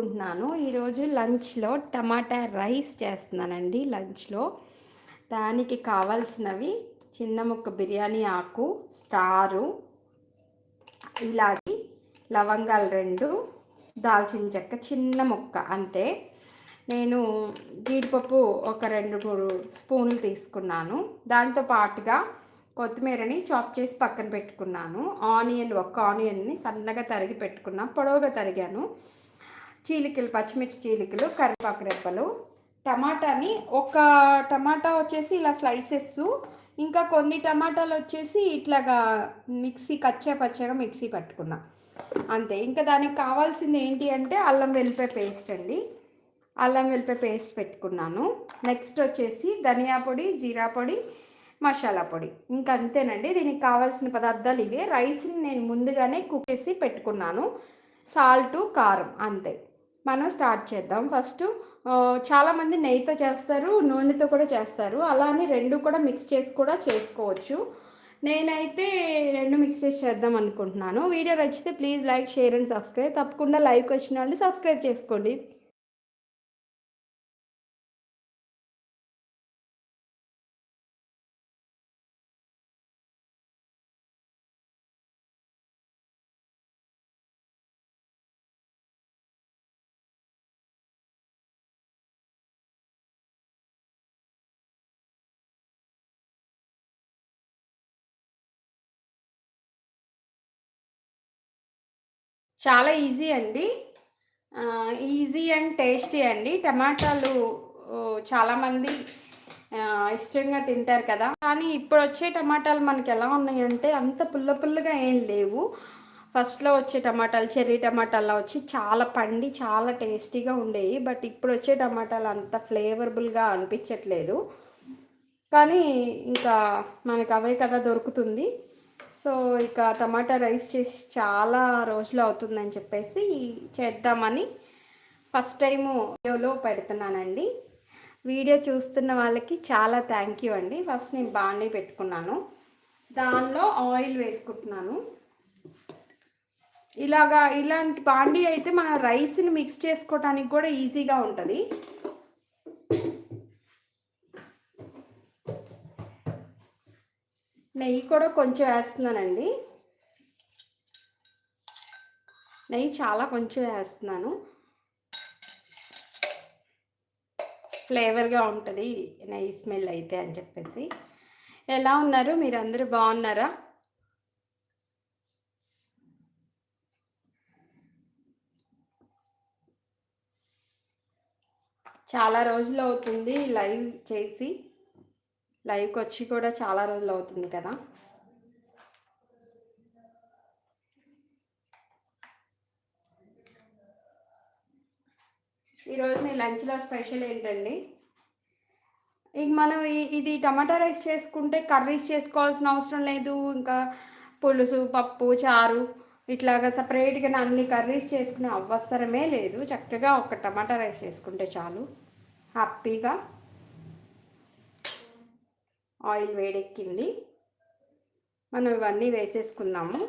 అనుకుంటున్నాను ఈరోజు లంచ్లో టమాటా రైస్ చేస్తున్నానండి లంచ్లో. దానికి కావాల్సినవి చిన్న ముక్క బిర్యానీ ఆకు స్టారు ఇలాగే లవంగాలు రెండు దాల్చిన చెక్క చిన్న ముక్క అంతే. నేను జీడిపప్పు ఒక రెండు మూడు స్పూన్లు తీసుకున్నాను. దాంతో పాటుగా కొత్తిమీరని చాప్ చేసి పక్కన పెట్టుకున్నాను. ఆనియన్ ఒక్క ఆనియన్ని సన్నగా తరిగి పెట్టుకున్నాను. పొడవుగా తరిగాను. చీలికలు పచ్చిమిర్చి చీలికలు కరివేపాకు రెప్పలు టమాటాని ఒక టమాటా వచ్చేసి ఇలా స్లైసెస్ ఇంకా కొన్ని టమాటాలు వచ్చేసి ఇట్లాగా మిక్సీ కచ్చా పచ్చగా మిక్సీ పట్టుకున్నా. అంతే. ఇంకా దానికి కావాల్సింది ఏంటి అంటే అల్లం వెల్లిపాయ పేస్ట్ అండి. అల్లం వెల్లిపాయ పేస్ట్ పెట్టుకున్నాను. నెక్స్ట్ వచ్చేసి ధనియా పొడి జీరా పొడి మసాలా పొడి. ఇంకా అంతేనండి. దీనికి కావాల్సిన పదార్థాలు ఇవే. రైస్ని నేను ముందుగానే కుక్ చేసి పెట్టుకున్నాను. సాల్టు కారం అంతే. మనం స్టార్ట్ చేద్దాం. ఫస్ట్ చాలామంది నెయ్యితో చేస్తారు నూనెతో కూడా చేస్తారు. అలానే రెండు కూడా మిక్స్ చేసి కూడా చేసుకోవచ్చు. నేనైతే రెండు మిక్స్ చేసి చేద్దాం అనుకుంటున్నాను. వీడియో నచ్చితే please like share and subscribe. తప్పకుండా లైక్ వచ్చిన వాళ్ళు సబ్స్క్రైబ్ చేసుకోండి. చాలా ఈజీ అండి. ఈజీ అండ్ టేస్టీ అండి. టమాటాలు చాలామంది ఇష్టంగా తింటారు కదా. కానీ ఇప్పుడు వచ్చే టమాటాలు మనకి ఎలా ఉన్నాయంటే అంత పుల్ల పుల్లగా ఏం లేవు. ఫస్ట్లో వచ్చే టమాటాలు చెర్రీ టమాటాలు వచ్చి చాలా పండి చాలా టేస్టీగా ఉండేవి. బట్ ఇప్పుడు వచ్చే టమాటాలు అంత ఫ్లేవర్బుల్గా అనిపించట్లేదు. కానీ ఇంకా మనకి అవే కదా దొరుకుతుంది. సో ఇక టమాటా రైస్ చేసి చాలా రోజులు అవుతుందని చెప్పేసి చేద్దామని ఫస్ట్ టైము వీడియోలో పెడుతున్నానండి. వీడియో చూస్తున్న వాళ్ళకి చాలా థ్యాంక్ యూ అండి. ఫస్ట్ నేను బాగానే పెట్టుకున్నాను. దానిలో ఆయిల్ వేసుకుంటున్నాను. ఇలాగా ఇలాంటి బాండీ అయితే మన రైస్ని మిక్స్ చేసుకోవడానికి కూడా ఈజీగా ఉంటుంది. నెయ్యి కూడా కొంచెం వేస్తున్నానండి. నెయ్యి చాలా కొంచెం వేస్తున్నాను. ఫ్లేవర్గా ఉంటుంది నెయ్యి స్మెల్ అయితే అని చెప్పేసి. ఎలా ఉన్నారు? మీరందరూ బాగున్నారా? చాలా రోజులు అవుతుంది లైవ్ చేసి. లైవ్కి వచ్చి కూడా చాలా రోజులు అవుతుంది కదా. ఈరోజు మీ లంచ్లో స్పెషల్ ఏంటండి? ఇక మనం ఇది టమాటా రైస్ చేసుకుంటే కర్రీస్ చేసుకోవాల్సిన అవసరం లేదు. ఇంకా పులుసు పప్పు చారు ఇట్లాగా సపరేట్గా అన్ని కర్రీస్ చేసుకునే అవసరమే లేదు. చక్కగా ఒక టమాటా రైస్ చేసుకుంటే చాలు. హ్యాపీగా. ఆయిల్ వేడెక్కింది. మనం ఇవన్నీ వేసేసుకుందాము.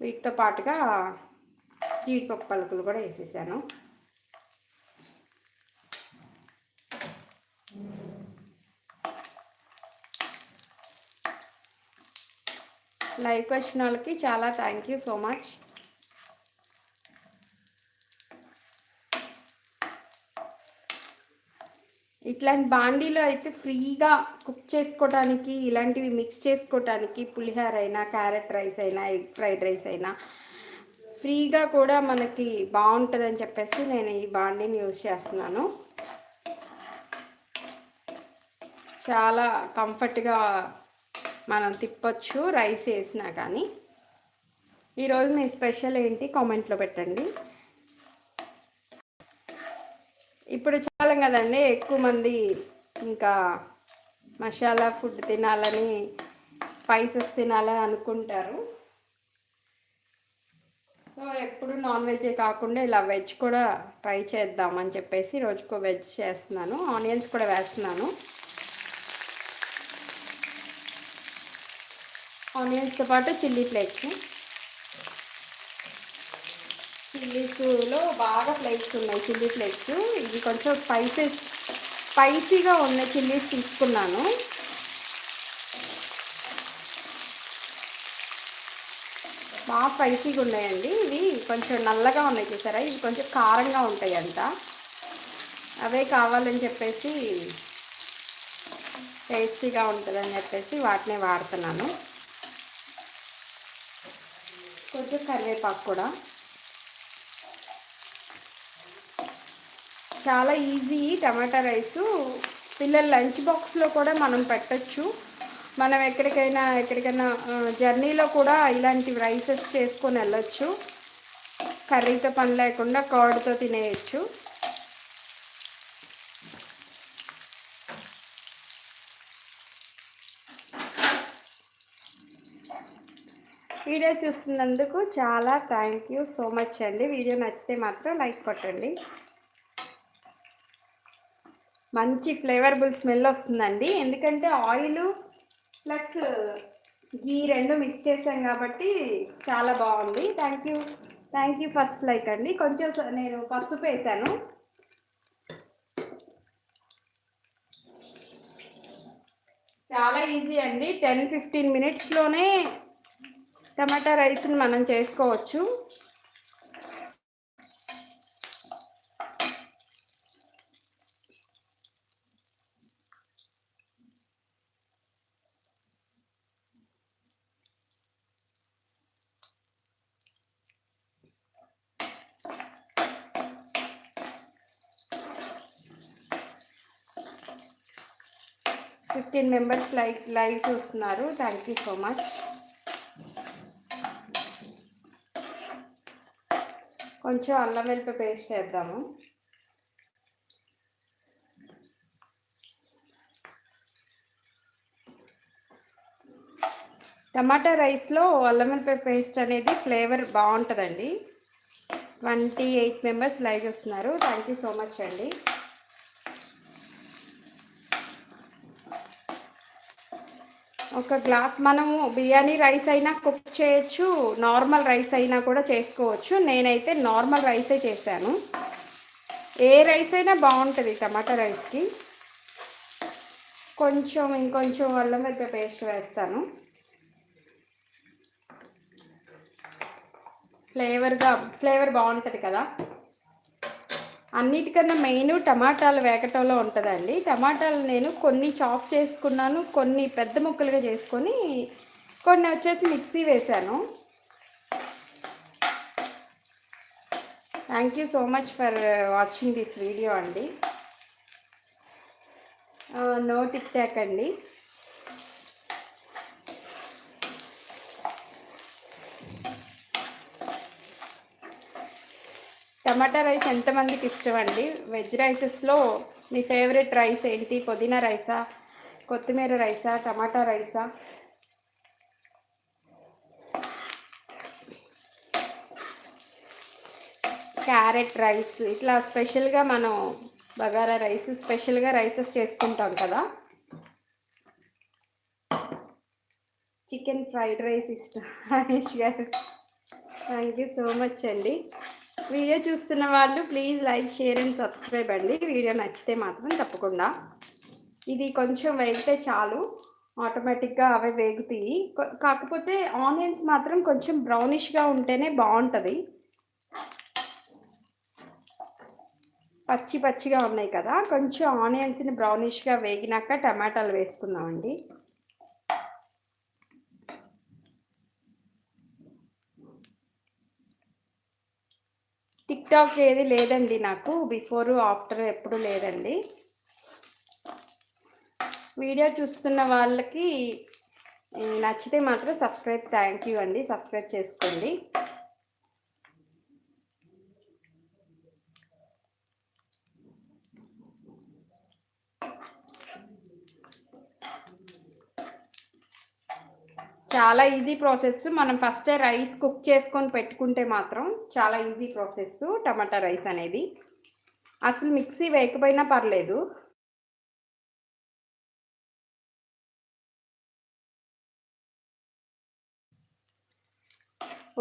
వీటితో పాటుగా జీడిపప్పు పలుకులు కూడా వేసేసాను. లైక్ వచ్చిన వాళ్ళకి చాలా థ్యాంక్ యూ సో మచ్. ఇట్లాంటి బాండీలో అయితే ఫ్రీగా కుక్ చేసుకోవటానికి ఇలాంటివి మిక్స్ చేసుకోవటానికి పులిహోర అయినా క్యారెట్ రైస్ అయినా ఎగ్ ఫ్రైడ్ రైస్ అయినా ఫ్రీగా కూడా మనకి బాగుంటుందని చెప్పేసి నేను ఈ బాండీని యూజ్ చేస్తున్నాను. చాలా కంఫర్ట్గా మనం తిప్పొచ్చు రైస్ వేసినా కానీ. ఈరోజు మీ స్పెషల్ ఏంటి? కామెంట్లో పెట్టండి. ఇప్పుడు చాలం కదండి ఎక్కువ మంది ఇంకా మసాలా ఫుడ్ తినాలని స్పైసెస్ తినాలని అనుకుంటారు. సో ఎప్పుడు నాన్ వెజ్ కాకుండా ఇలా వెజ్ కూడా ట్రై చేద్దామని చెప్పేసి రోజుకో వెజ్ చేస్తున్నాను. ఆనియన్స్ కూడా వేస్తున్నాను. ఆనియన్స్తో పాటు చిల్లీ ఫ్లేక్స్ చిల్లీ చిల్లీస్లో బాగా ఫ్లేక్స్ ఉన్నాయి చిల్లీ ఫ్లేక్స్. ఇవి కొంచెం స్పైసెస్ స్పైసీగా ఉన్న చిల్లీస్ తీసుకున్నాను. బాగా స్పైసీగా ఉన్నాయండి. ఇవి కొంచెం నల్లగా ఉన్నాయి చూసారా? ఇవి కొంచెం కారంగా ఉంటాయి అంట అవే కావాలని చెప్పేసి టేస్టీగా ఉంటుందని చెప్పేసి వాటినే వాడుతున్నాను. కొంచెం కరివేపాకు కూడా. చాలా ఈజీ టమాటా రైసు. పిల్లల లంచ్ బాక్స్లో కూడా మనం పెట్టచ్చు. మనం ఎక్కడికైనా ఎక్కడికైనా జర్నీలో కూడా ఇలాంటి రైసెస్ చేసుకొని వెళ్ళొచ్చు. కర్రీతో పని లేకుండా కర్డ్తో తినేయచ్చు. వీడియో చూస్తున్నందుకు చాలా థ్యాంక్ యూ సో మచ్ అండి. వీడియో నచ్చితే మాత్రం లైక్ కొట్టండి. మంచి ఫ్లేవర్బుల్ స్మెల్ వస్తుందండి. ఎందుకంటే ఆయిల్ ప్లస్ ఈ రెండు మిక్స్ చేసాం కాబట్టి చాలా బాగుంది. Thank you thank you first like అండి. కొంచెం నేను పసుపు వేసాను. చాలా ఈజీ అండి. టెన్ ఫిఫ్టీన్ మినిట్స్లోనే టమాటా రైస్ని మనం చేసుకోవచ్చు ఫిఫ్టీన్ మెంబర్స్ లైక్ లైవ్ చూస్తున్నారు. థ్యాంక్ యూ సో మచ్ కొంచెం అల్లం వెల్లిపాయ పేస్ట్ వేద్దాము. టమాటా రైస్లో అల్లం వెల్లిపాయ పేస్ట్ అనేది ఫ్లేవర్ బాగుంటుందండి. ట్వంటీ ఎయిట్ మెంబర్స్ లైవ్ చూస్తున్నారు. థ్యాంక్ యూ సో మచ్ అండి. ఒక గ్లాస్ మనము బిర్యానీ రైస్ అయినా కుక్ చేయొచ్చు నార్మల్ రైస్ అయినా కూడా చేసుకోవచ్చు. నేనైతే నార్మల్ రైసే చేశాను. ఏ రైస్ అయినా బాగుంటుంది టమాటా రైస్కి. కొంచెం ఇంకొంచెం అల్లం వెల్లిపాయ పేస్ట్ వేస్తాను. ఫ్లేవర్గా ఫ్లేవర్ బాగుంటుంది కదా. అన్నిటికన్నా మెయిన్ టమాటాలు వేకటంలో ఉంటుందండి. టమాటాలు నేను కొన్ని చాప్ చేసుకున్నాను కొన్ని పెద్ద ముక్కలుగా చేసుకొని కొన్ని వచ్చేసి మిక్సీ వేశాను. Thank you so much for watching this video అండి. Uh, నో టిక్ టాక్ అండి టమాటా రైస్ ఎంతమందికి ఇష్టం అండి వెజ్ రైసెస్లో మీ ఫేవరెట్ రైస్ ఏంటి? పుదీనా రైసా? కొత్తిమీర రైసా? టమాటా రైసా? Carrot rice. ఇట్లా స్పెషల్గా మనం బగారా రైస్ స్పెషల్గా రైసెస్ చేసుకుంటాం కదా? చికెన్ ఫ్రైడ్ రైస్ ఇష్టం. హరీష్ గారు. థ్యాంక్ యూ సో మచ్ అండి. వీడియో చూస్తున్న వాళ్ళు please like share and subscribe అండి. వీడియో నచ్చితే మాత్రం తప్పకుండా. ఇది కొంచెం వేగితే చాలు. ఆటోమేటిక్గా అవే వేగుతాయి. కాకపోతే ఆనియన్స్ మాత్రం కొంచెం బ్రౌనిష్గా ఉంటేనే బాగుంటుంది. పచ్చి పచ్చిగా ఉన్నాయి కదా. కొంచెం ఆనియన్స్ని బ్రౌనిష్గా వేగినాక టమాటాలు వేసుకుందామండి. టిక్ టాక్ ఏది లేదండి నాకు. బిఫోర్ ఆఫ్టర్ ఎప్పుడు లేదండి. వీడియో చూస్తున్న వాళ్ళకి నచ్చితే మాత్రం సబ్స్క్రైబ్ థ్యాంక్ యూ అండి. సబ్స్క్రైబ్ చేసుకోండి. చాలా ఈజీ ప్రాసెస్ మనం ఫస్ట్ రైస్ కుక్ చేసుకొని పెట్టుకుంటే మాత్రం చాలా ఈజీ ప్రాసెస్ టమాటా రైస్ అనేది. అసలు మిక్సీ వేయకపోయినా పర్లేదు.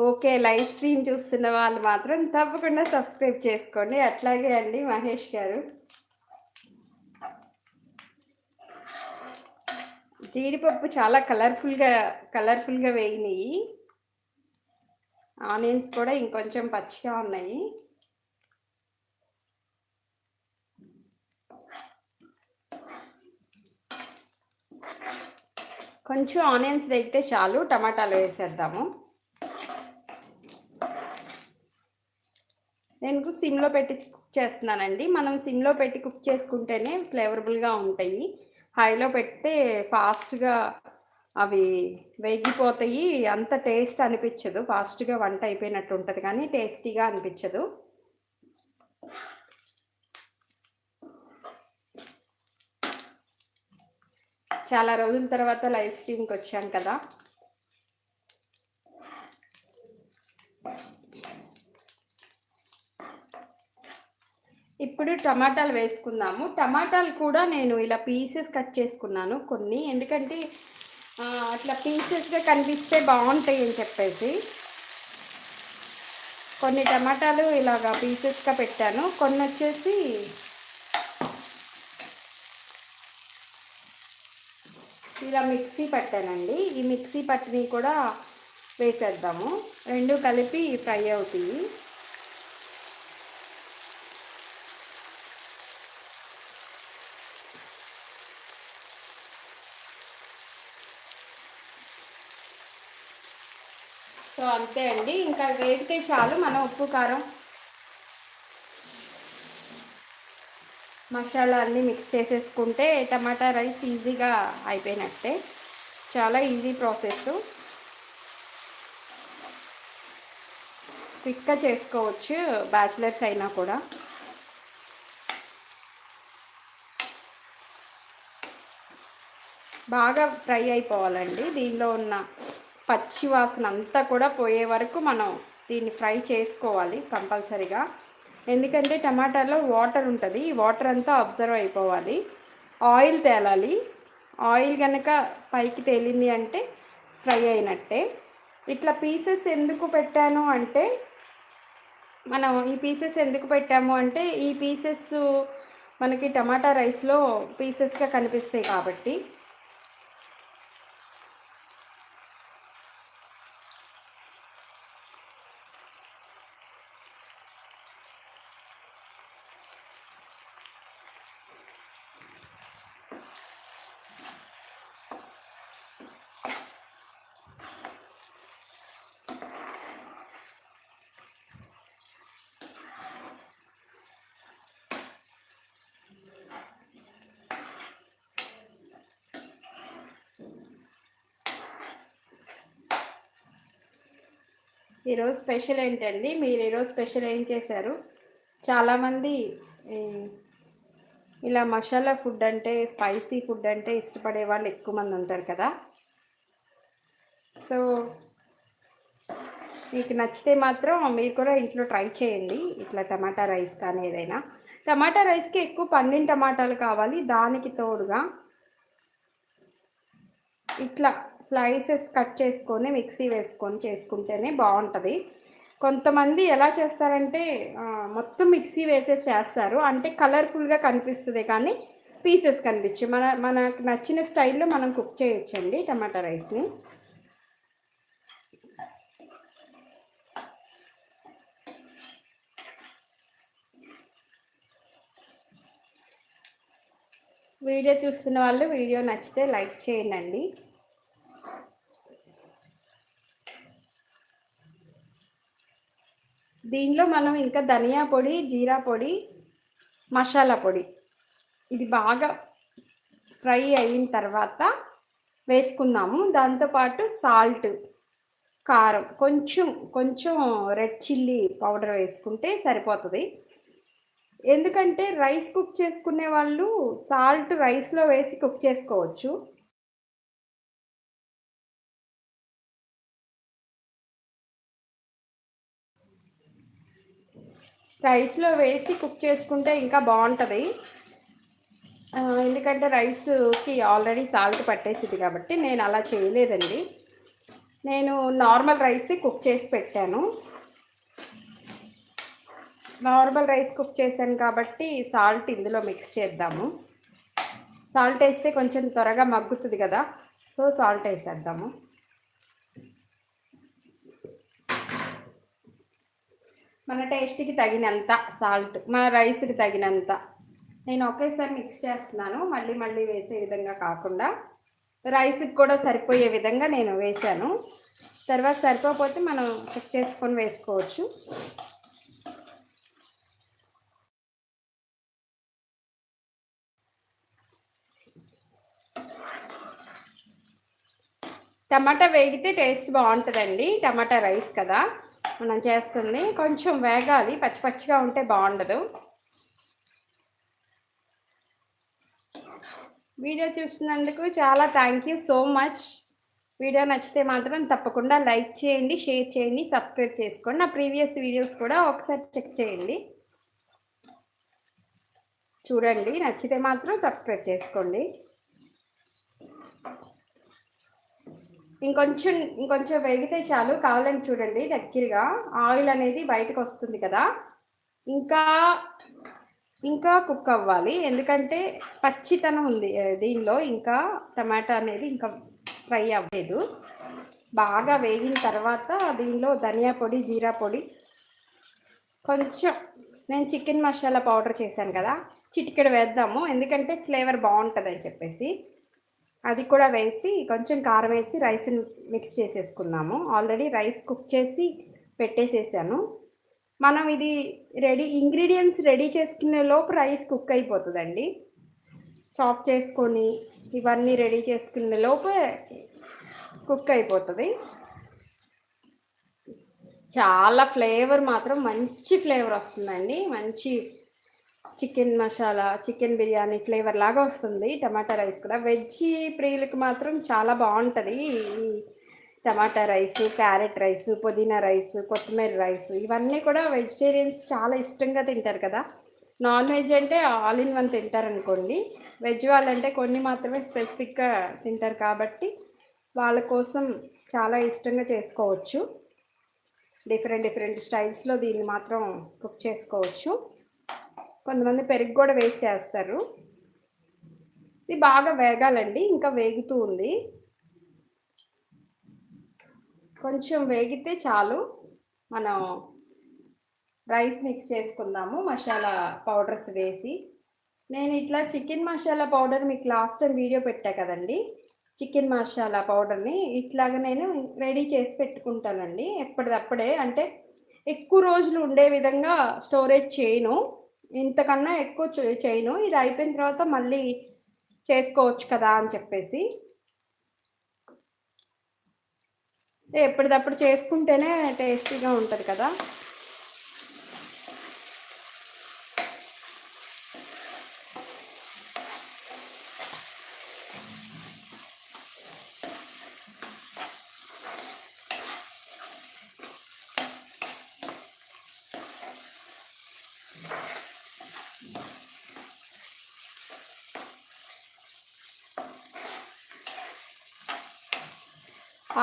ఓకే లైవ్ స్ట్రీమ్ చూస్తున్న వాళ్ళు మాత్రం తప్పకుండా సబ్స్క్రైబ్ చేసుకోండి. అట్లాగే అండి మహేష్ గారు. జీడిపప్పు చాలా కలర్ఫుల్గా కలర్ఫుల్గా వేయినాయి. ఆనియన్స్ కూడా ఇంకొంచెం పచ్చిగా ఉన్నాయి. కొంచెం ఆనియన్స్ వేగితే చాలు టమాటాలు వేసేద్దాము. నేను సిమ్లో పెట్టి కుక్ చేస్తున్నానండి. మనం సిమ్లో పెట్టి కుక్ చేసుకుంటేనే ఫ్లేవరబుల్గా ఉంటాయి. హైలో పెడితే ఫాస్ట్గా అవి వేగిపోతాయి. అంత టేస్ట్ అనిపించదు. ఫాస్ట్గా వంట అయిపోయినట్టు ఉంటుంది కానీ టేస్టీగా అనిపించదు. చాలా రోజుల తర్వాత లైవ్ స్ట్రీమ్కి వచ్చాను కదా. ఇప్పుడు టమాటాలు వేసుకుందాము. టమాటాలు కూడా నేను ఇలా పీసెస్ కట్ చేసుకున్నాను కొన్ని. ఎందుకంటే అట్లా పీసెస్గా కనిపిస్తే బాగుంటాయి అని చెప్పేసి. కొన్ని టమాటాలు ఇలాగా పీసెస్గా పెట్టాను. కొన్ని వచ్చేసి ఇలా మిక్సీ పట్టానండి. ఈ మిక్సీ పట్టిని కూడా వేసేద్దాము. రెండు కలిపి ఫ్రై అవుతాయి. సో అంతే అండి. ఇంకా వేడితే చాలు. మనం ఉప్పు కారం మసాలా అన్నీ మిక్స్ చేసేసుకుంటే టమాటా రైస్ ఈజీగా అయిపోయినట్టే. చాలా ఈజీ ప్రాసెస్. క్విక్గా చేసుకోవచ్చు బ్యాచిలర్స్ అయినా కూడా. బాగా ఫ్రై అయిపోవాలండి. దీనిలో ఉన్న పచ్చి వాసన అంతా కూడా పోయే వరకు మనం దీన్ని ఫ్రై చేసుకోవాలి కంపల్సరిగా. ఎందుకంటే టమాటాలో వాటర్ ఉంటుంది. ఈ వాటర్ అంతా అబ్జర్వ్ అయిపోవాలి. ఆయిల్ తేలాలి. ఆయిల్ కనుక పైకి తేలింది అంటే ఫ్రై అయినట్టే. ఇట్లా పీసెస్ ఎందుకు పెట్టాను అంటే మనం ఈ పీసెస్ ఎందుకు పెట్టాము అంటే ఈ పీసెస్ మనకి టమాటా రైస్లో పీసెస్గా కనిపిస్తాయి కాబట్టి. ఈరోజు స్పెషల్ ఏంటండి? మీరు ఈరోజు స్పెషల్ ఏం చేశారు? చాలామంది ఇలా మసాలా ఫుడ్ అంటే స్పైసీ ఫుడ్ అంటే ఇష్టపడే వాళ్ళు ఎక్కువ మంది ఉంటారు కదా. సో మీకు నచ్చితే మాత్రం మీరు కూడా ఇంట్లో ట్రై చేయండి. ఇట్లా టమాటా రైస్ కానీ ఏదైనా. టమాటా రైస్కి ఎక్కువ పండిన టమాటాలు కావాలి. దానికి తోడుగా ఇట్లా స్లైసెస్ కట్ చేసుకొని మిక్సీ వేసుకొని చేసుకుంటేనే బాగుంటుంది. కొంతమంది ఎలా చేస్తారంటే మొత్తం మిక్సీ వేసేసి చేస్తారు. అంటే కలర్ఫుల్గా కనిపిస్తుంది కానీ పీసెస్ కనిపించు మన మనకు నచ్చిన స్టైల్లో మనం కుక్ చేయొచ్చండి టమాటా రైస్ని. వీడియో చూస్తున్న వాళ్ళు వీడియో నచ్చితే లైక్ చేయండి. దీనిలో మనం ఇంకా ధనియా పొడి జీరా పొడి మసాలా పొడి. ఇది బాగా ఫ్రై అయిన తర్వాత వేసుకుందాము. దాంతోపాటు సాల్ట్ కారం కొంచెం కొంచెం రెడ్ చిల్లీ పౌడర్ వేసుకుంటే సరిపోతుంది. ఎందుకంటే రైస్ కుక్ చేసుకునే వాళ్ళు సాల్ట్ రైస్లో వేసి కుక్ చేసుకోవచ్చు. రైస్లో వేసి కుక్ చేసుకుంటే ఇంకా బాగుంటుంది. ఎందుకంటే రైస్కి ఆల్రెడీ సాల్ట్ పట్టేసింది కాబట్టి నేను అలా చేయలేదండి. నేను నార్మల్ రైస్ కుక్ చేసి పెట్టాను. నార్మల్ రైస్ కుక్ చేశాను కాబట్టి సాల్ట్ ఇందులో మిక్స్ చేద్దాము. సాల్ట్ వేస్తే కొంచెం త్వరగా మగ్గుతుంది కదా సో సాల్ట్ వేసేద్దాము. మన టేస్ట్కి తగినంత సాల్ట్ మన రైస్కి తగినంత. నేను ఒకేసారి మిక్స్ చేస్తున్నాను మళ్ళీ మళ్ళీ వేసే విధంగా కాకుండా. రైస్కి కూడా సరిపోయే విధంగా నేను వేసాను తర్వాత సరిపోకపోతే మనం చెక్ చేసుకొని వేసుకోవచ్చు. టమాటా వేగితే టేస్ట్ బాగుంటుందండి. టమాటా రైస్ కదా. మనం చేస్తుంది. కొంచెం వేగాలి. పచ్చి పచ్చిగా ఉంటే బాగుండదు. వీడియో చూసినందుకు చాలా thank you so much video నచ్చితే మాత్రం తప్పకుండా లైక్ చేయండి షేర్ చేయండి సబ్స్క్రైబ్ చేసుకోండి. నా ప్రీవియస్ వీడియోస్ కూడా ఒకసారి చెక్ చేయండి. చూడండి. నచ్చితే మాత్రం సబ్స్క్రైబ్ చేసుకోండి. ఇంకొంచెం ఇంకొంచెం వేగితే చాలు. కావాలని చూడండి దగ్గరగా. ఆయిల్ అనేది బయటకు వస్తుంది కదా. ఇంకా ఇంకా కుక్ అవ్వాలి. ఎందుకంటే పచ్చితనం ఉంది దీనిలో. ఇంకా టమాటా అనేది ఇంకా ఫ్రై అవ్వలేదు. బాగా వేగిన తర్వాత దీనిలో ధనియా పొడి జీరా పొడి. కొంచెం నేను చికెన్ మసాలా పౌడర్ చేశాను కదా. చిటికెడు వేద్దాము. ఎందుకంటే ఫ్లేవర్ బాగుంటుంది అని చెప్పేసి. అది కూడా వేసి కొంచెం కారం వేసి రైస్ మిక్స్ చేసేసుకున్నాము. ఆల్రెడీ రైస్ కుక్ చేసి పెట్టేసేసాను. మనం ఇది రెడీ ఇంగ్రీడియంట్స్ రెడీ చేసుకునే లోపు రైస్ కుక్ అయిపోతుందండి. చాప్ చేసుకొని ఇవన్నీ రెడీ చేసుకునే లోపు కుక్ అయిపోతుంది. చాలా ఫ్లేవర్ మాత్రం మంచి ఫ్లేవర్ వస్తుందండి. మంచి chicken masala chicken biryani flavour లాగా వస్తుంది. టమాటా రైస్ కూడా. వెజ్ ప్రియులకి మాత్రం చాలా బాగుంటుంది. ఈ టమాటా రైస్ క్యారెట్ రైస్ పుదీనా రైస్ కొత్తిమీర రైస్ ఇవన్నీ కూడా వెజిటేరియన్స్ చాలా ఇష్టంగా తింటారు కదా. నాన్ వెజ్ అంటే ఆల్ ఇన్ వన్ తింటారనుకోండి. వెజ్ వాళ్ళంటే కొన్ని మాత్రమే స్పెసిఫిక్గా తింటారు కాబట్టి వాళ్ళ కోసం చాలా ఇష్టంగా చేసుకోవచ్చు. డిఫరెంట్ డిఫరెంట్ స్టైల్స్లో దీన్ని మాత్రం కుక్ చేసుకోవచ్చు. కొంతమంది పెరుగు కూడా వేస్ట్ చేస్తారు. ఇది బాగా వేగాలండి ఇంకా వేగుతూ ఉంది. కొంచెం వేగితే చాలు. మనం రైస్ మిక్స్ చేసుకుందాము మసాలా పౌడర్స్ వేసి. నేను ఇట్లా చికెన్ మసాలా పౌడర్ మీకు లాస్ట్ టైం వీడియో పెట్టా కదండి. చికెన్ మసాలా పౌడర్ని ఇట్లాగా నేను రెడీ చేసి పెట్టుకుంటానండి. ఎప్పటిదప్పుడే అంటే ఎక్కువ రోజులు ఉండే విధంగా స్టోరేజ్ చేయను. ఇంతకన్నా ఎక్కువ చేయను. ఇది అయిపోయిన తర్వాత మళ్ళీ చేసుకోవచ్చు కదా అని చెప్పేసి. ఎప్పటిదప్పుడు చేసుకుంటేనే టేస్టీగా ఉంటుంది కదా.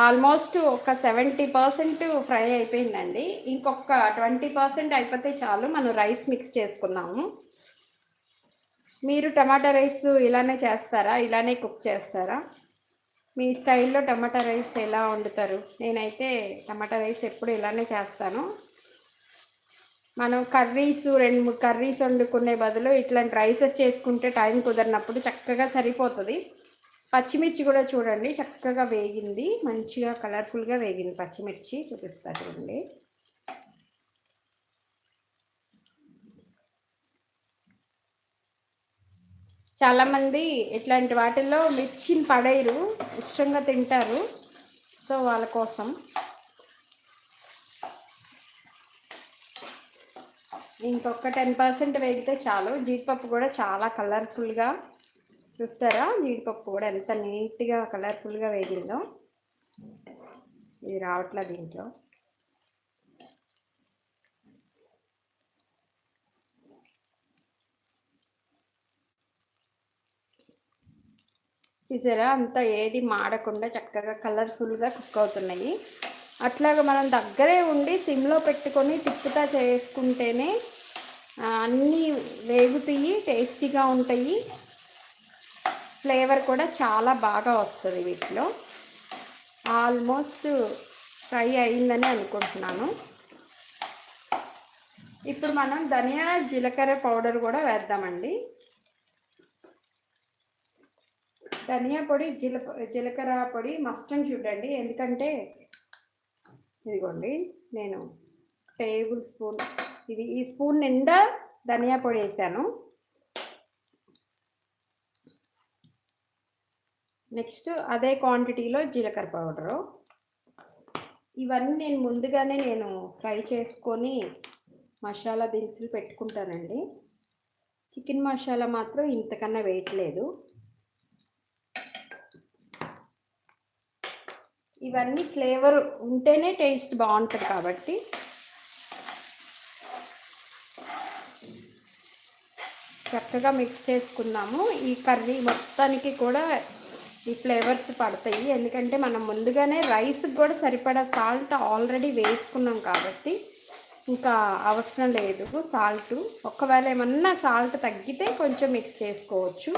ఆల్మోస్ట్ ఒక సెవెంటీ పర్సెంట్ ఫ్రై అయిపోయిందండి. ఇంకొక ట్వంటీ పర్సెంట్ అయిపోతే చాలు మనం రైస్ మిక్స్ చేసుకుందాము. మీరు టమాటా రైస్ ఇలానే చేస్తారా? ఇలానే కుక్ చేస్తారా? మీ స్టైల్లో టమాటా రైస్ ఎలా వండుతారు? నేనైతే టమాటా రైస్ ఎప్పుడు ఇలానే చేస్తాను. మనం కర్రీస్ రెండు మూడు కర్రీస్ వండుకునే బదులు ఇట్లాంటి రైసెస్ చేసుకుంటే టైం కుదరినప్పుడు చక్కగా సరిపోతుంది. పచ్చిమిర్చి కూడా చూడండి చక్కగా వేగింది. మంచిగా కలర్ఫుల్గా వేగింది పచ్చిమిర్చి. చూపిస్తా చూడండి. చాలామంది ఇట్లాంటి వాటిల్లో మిర్చిని పడేయరు ఇష్టంగా తింటారు. సో వాళ్ళ కోసం. ఇంకొక టెన్ పర్సెంట్ వేగితే చాలు. జీడిపప్పు కూడా చాలా కలర్ఫుల్గా చూస్తారా? జీడిపప్పు కూడా ఎంత నీట్గా కలర్ఫుల్గా వేగిందో. ఇది రావట్లే దీంట్లో. చూసారా? అంత ఏది మాడకుండా చక్కగా కలర్ఫుల్గా కుక్ అవుతున్నాయి. అట్లాగా మనం దగ్గరే ఉండి సిమ్లో పెట్టుకొని తిప్పుతా చేసుకుంటేనే అన్నీ వేగుతాయి టేస్టీగా ఉంటాయి. ఫ్లేవర్ కూడా చాలా బాగా వస్తుంది వీటిలో. ఆల్మోస్ట్ ఫ్రై అయిందని అనుకుంటున్నాను. ఇప్పుడు మనం ధనియా జీలకర్ర పౌడర్ కూడా వేద్దామండి. ధనియా పొడి జీల జీలకర్ర పొడి మస్ట్ చూడండి ఎందుకంటే ఇదిగోండి నేను టేబుల్ స్పూన్ ఇది ఈ స్పూన్ నిండా ధనియా పొడి వేసాను. నెక్స్ట్ అదే క్వాంటిటీలో జీలకర్ర పౌడరు. ఇవన్నీ నేను ముందుగానే నేను ఫ్రై చేసుకొని మసాలా దినుసులు పెట్టుకుంటానండి. చికెన్ మసాలా మాత్రం ఇంతకన్నా వేయట్లేదు. ఇవన్నీ ఫ్లేవర్ ఉంటేనే టేస్ట్ బాగుంటుంది కాబట్టి. చక్కగా మిక్స్ చేసుకున్నాము ఈ కర్రీ మొత్తానికి కూడా ఈ ఫ్లేవర్స్ పడతాయి. ఎందుకంటే మనం ముందుగానే రైస్కి కూడా సరిపడా సాల్ట్ ఆల్రెడీ వేసుకున్నాం కాబట్టి ఇంకా అవసరం లేదు. సాల్ట్ ఒకవేళ ఏమన్నా సాల్ట్ తగ్గితే కొంచెం మిక్స్ చేసుకోవచ్చు.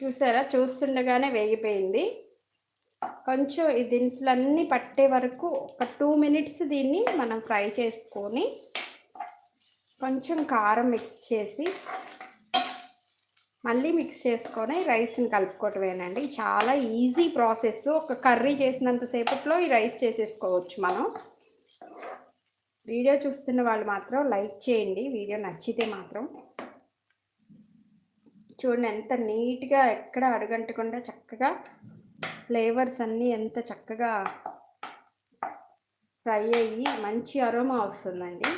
చూసారా? చూస్తుండగానే వేగిపోయింది. కొంచెం ఈ దినుసులన్నీ పట్టే వరకు ఒక టూ మినిట్స్ దీన్ని మనం ఫ్రై చేసుకొని కొంచెం కారం మిక్స్ చేసి మళ్ళీ మిక్స్ చేసుకొని రైస్ని కలుపుకోవటమేనండి. చాలా ఈజీ ప్రాసెస్ ఒక కర్రీ చేసినంత సేపట్లో ఈ రైస్ చేసేసుకోవచ్చు మనం. వీడియో చూస్తున్న వాళ్ళు మాత్రం లైక్ చేయండి. వీడియో నచ్చితే మాత్రం. చూడండి ఎంత నీట్గా ఎక్కడ అడుగంటకుండా చక్కగా ఫ్లేవర్స్ అన్నీ ఎంత చక్కగా ఫ్రై అయ్యి మంచి అరోమా వస్తుందండి.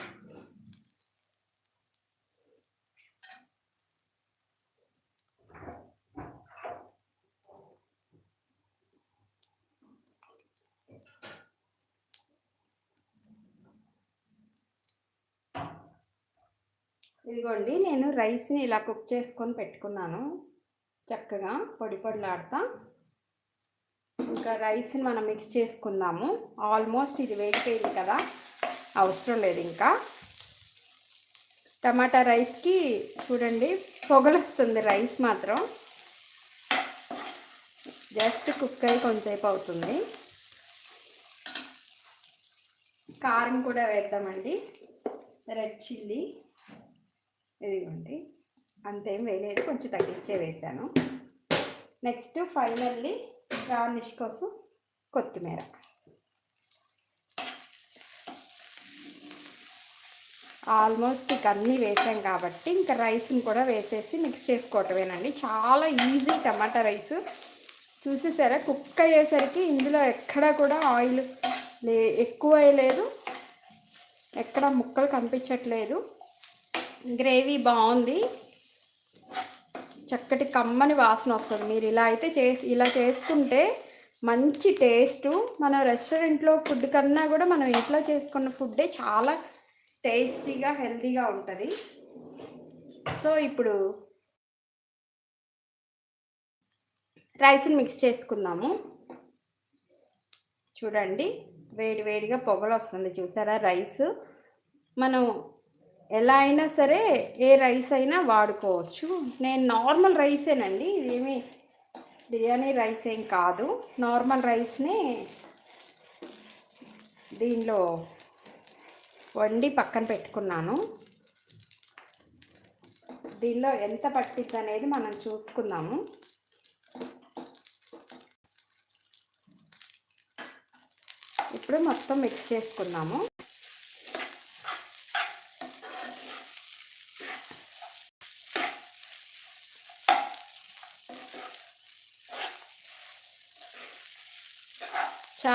ఇదిగోండి నేను రైస్ని ఇలా కుక్ చేసుకొని పెట్టుకున్నాను. చక్కగా పొడి పొడిలాడతా. ఇంకా రైస్ని మనం మిక్స్ చేసుకుందాము. ఆల్మోస్ట్ ఇది వేడిపోయింది కదా. అవసరం లేదు ఇంకా. టమాటా రైస్కి చూడండి పొగలొస్తుంది రైస్ మాత్రం. జస్ట్ కుక్ అయ్యి కొంచెంసేపు అవుతుంది. కారం కూడా వేద్దామండి. Red chilli. ఇదిగోండి. అంతేం వేయలేదు కొంచెం తగ్గించే వేసాను నెక్స్ట్ ఫైనల్లీ గార్నిష్ కోసం కొత్తిమీర. ఆల్మోస్ట్ ఇక అన్నీ వేసాం కాబట్టి ఇంకా రైస్ని కూడా వేసేసి మిక్స్ చేసుకోవటమేనండి. చాలా ఈజీ టమాటా రైస్. చూసేసారా? కుక్ అయ్యేసరికి ఇందులో ఎక్కడా కూడా ఆయిల్ లే ఎక్కువ వేయలేదు ఎక్కడ ముక్కలు కనిపించట్లేదు. గ్రేవీ బాగుంది. చక్కటి కమ్మని వాసన వస్తుంది. మీరు ఇలా అయితే చేసి ఇలా చేసుకుంటే మంచి టేస్ట్. మన రెస్టారెంట్లో ఫుడ్ కన్నా కూడా మనం ఇంట్లో చేసుకున్న ఫుడ్డే చాలా టేస్టీగా హెల్తీగా ఉంటుంది. సో ఇప్పుడు రైస్ని మిక్స్ చేసుకుందాము. చూడండి వేడి వేడిగా పొగలు వస్తుంది. చూసారా రైస్? మనం ఎలా అయినా సరే ఏ రైస్ అయినా వాడుకోవచ్చు. నేను నార్మల్ రైసేనండి. ఇదేమి బిర్యానీ రైస్ ఏం కాదు. నార్మల్ రైస్ని దీనిలో వండి పక్కన పెట్టుకున్నాను. దీనిలో ఎంత పట్టిద్ది అనేది మనం చూసుకుందాము. ఇప్పుడు మొత్తం మిక్స్ చేసుకుందాము.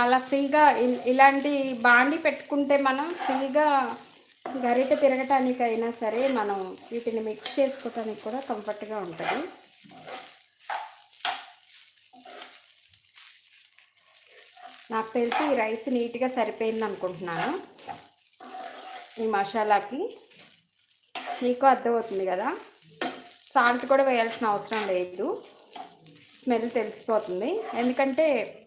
చాలా ఫ్రీగా ఇ- ఇలాంటి బాండి పెట్టుకుంటే మనం ఫ్రీగా గరిట తిరగటానికైనా సరే మనం వీటిని మిక్స్ చేసుకోవటానికి కూడా కంఫర్ట్గా ఉంటుంది. నాకు తెలిసి ఈ రైస్ నీట్గా సరిపోయింది అనుకుంటున్నాను. ఈ మసాలాకి. మీకు అర్థమవుతుంది కదా? సాల్ట్ కూడా వేయాల్సిన అవసరం లేదు. స్మెల్ తెలిసిపోతుంది. ఎందుకంటే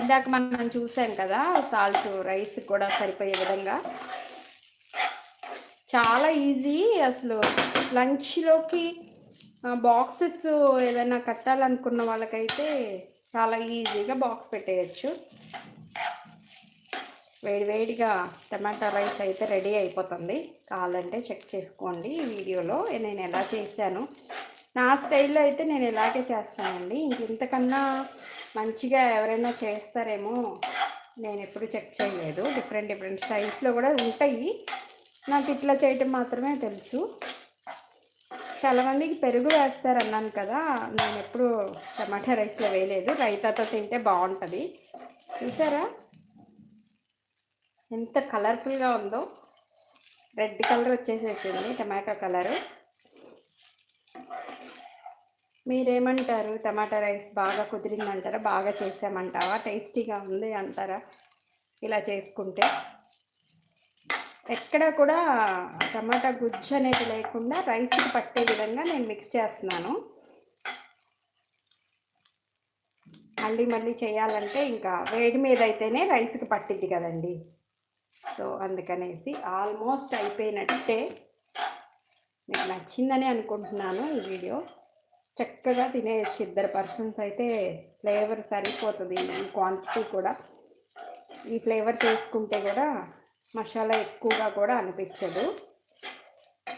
ఇందాక మనం చూసాం కదా సాల్ట్ రైస్ కూడా సరిపోయే విధంగా. చాలా ఈజీ అసలు. లంచ్లోకి బాక్సెస్ ఏదైనా కట్టాలనుకున్న వాళ్ళకైతే చాలా ఈజీగా బాక్స్ పెట్టేయచ్చు. వేడి వేడిగా టమాటా రైస్ అయితే రెడీ అయిపోతుంది. కావాలంటే చెక్ చేసుకోండి వీడియోలో. నేను ఎలా చేశాను? నా స్టైల్లో అయితే నేను ఇలాగే చేస్తానండి. ఇంతకన్నా మంచిగా ఎవరైనా చేస్తారేమో నేను ఎప్పుడు చెక్ చేయలేదు. డిఫరెంట్ డిఫరెంట్ స్టైల్స్లో కూడా ఉంటాయి. నాకు ఇట్లా చేయటం మాత్రమే తెలుసు. చాలామందికి పెరుగు వేస్తారు అన్నాను కదా నేను ఎప్పుడు టమాటా రైస్లో వేయలేదు. రైతాతో తింటే బాగుంటుంది. చూసారా? ఎంత కలర్ఫుల్గా ఉందో. రెడ్ కలర్ వచ్చేసేసింది టమాటో కలరు. మీరేమంటారు? టమాటా రైస్ బాగా కుదిరిందంటారా? బాగా చేసామంటావా? టేస్టీగా ఉంది అంటారా? ఇలా చేసుకుంటే. ఎక్కడ కూడా టమాటా గుజ్జు అనేది లేకుండా రైస్కి పట్టే విధంగా నేను మిక్స్ చేస్తున్నాను. మళ్ళీ మళ్ళీ చేయాలంటే ఇంకా వేడి మీద అయితేనే రైస్కి పట్టిద్ది కదండి. సో అందుకనేసి ఆల్మోస్ట్ అయిపోయినట్టే మీకు నచ్చిందని అనుకుంటున్నాను ఈ వీడియో. చక్కగా తినేయచ్చు ఇద్దరు పర్సన్స్ అయితే. ఫ్లేవర్ సరిపోతుంది ఈ క్వాంటిటీ కూడా. ఈ ఫ్లేవర్స్ వేసుకుంటే కూడా మసాలా ఎక్కువగా కూడా అనిపించదు.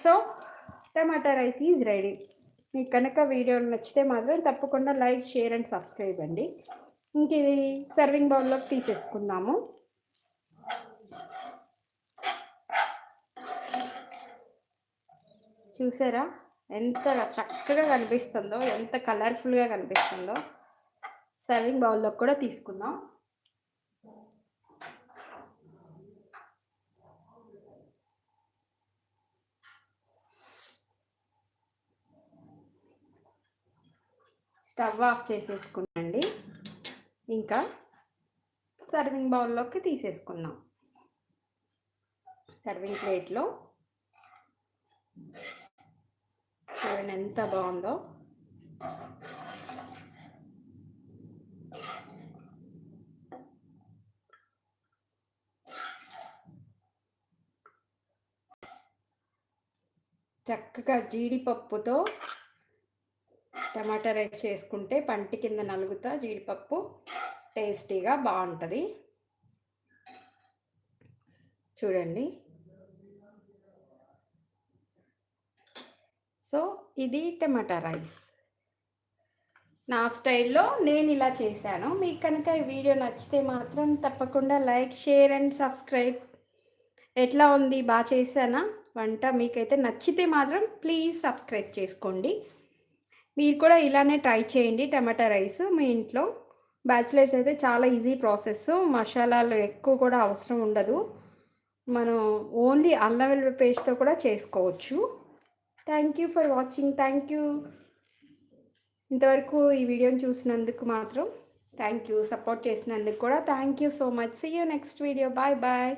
So tomato rice is ready మీకు కనుక వీడియో నచ్చితే మాత్రం తప్పకుండా లైక్ షేర్ అండ్ సబ్స్క్రైబ్ అండి. ఇంక ఇది సర్వింగ్ బౌల్లోకి తీసేసుకుందాము. చూసారా? ఎంత చక్కగా కనిపిస్తుందో ఎంత కలర్ఫుల్గా కనిపిస్తుందో. సర్వింగ్ బౌల్లో కూడా తీసుకుందాం. స్టవ్ ఆఫ్ చేసేసుకున్నాండి ఇంకా సర్వింగ్ బౌల్లోకి తీసేసుకున్నాం సర్వింగ్ ప్లేట్లో చూడండి ఎంత బాగుందో. చక్కగా జీడిపప్పుతో టమాటా రైస్ చేసుకుంటే పంటి కింద నలుగుతా జీడిపప్పు టేస్టీగా బాగుంటుంది. చూడండి. సో ఇది టమాటా రైస్. నా స్టైల్లో నేను ఇలా చేశాను. మీకు కనుక ఈ వీడియో నచ్చితే మాత్రం తప్పకుండా లైక్ షేర్ అండ్ సబ్స్క్రైబ్. ఎట్లా ఉంది? బాగా చేశానా? వంట మీకైతే నచ్చితే మాత్రం ప్లీజ్ సబ్స్క్రైబ్ చేసుకోండి. మీరు కూడా ఇలానే ట్రై చేయండి టమాటా రైస్ మీ ఇంట్లో. బ్యాచిలర్స్ అయితే చాలా ఈజీ ప్రాసెస్. మసాలాలు ఎక్కువ కూడా అవసరం ఉండదు. మనం ఓన్లీ అల్లం వెల్లుల్లి పేస్ట్తో కూడా చేసుకోవచ్చు. Thank you for watching thank you ఇంతవరకు ఈ వీడియోని చూసినందుకు మాత్రం థ్యాంక్ యూ సపోర్ట్ చేసినందుకు కూడా thank you so much see you next video bye bye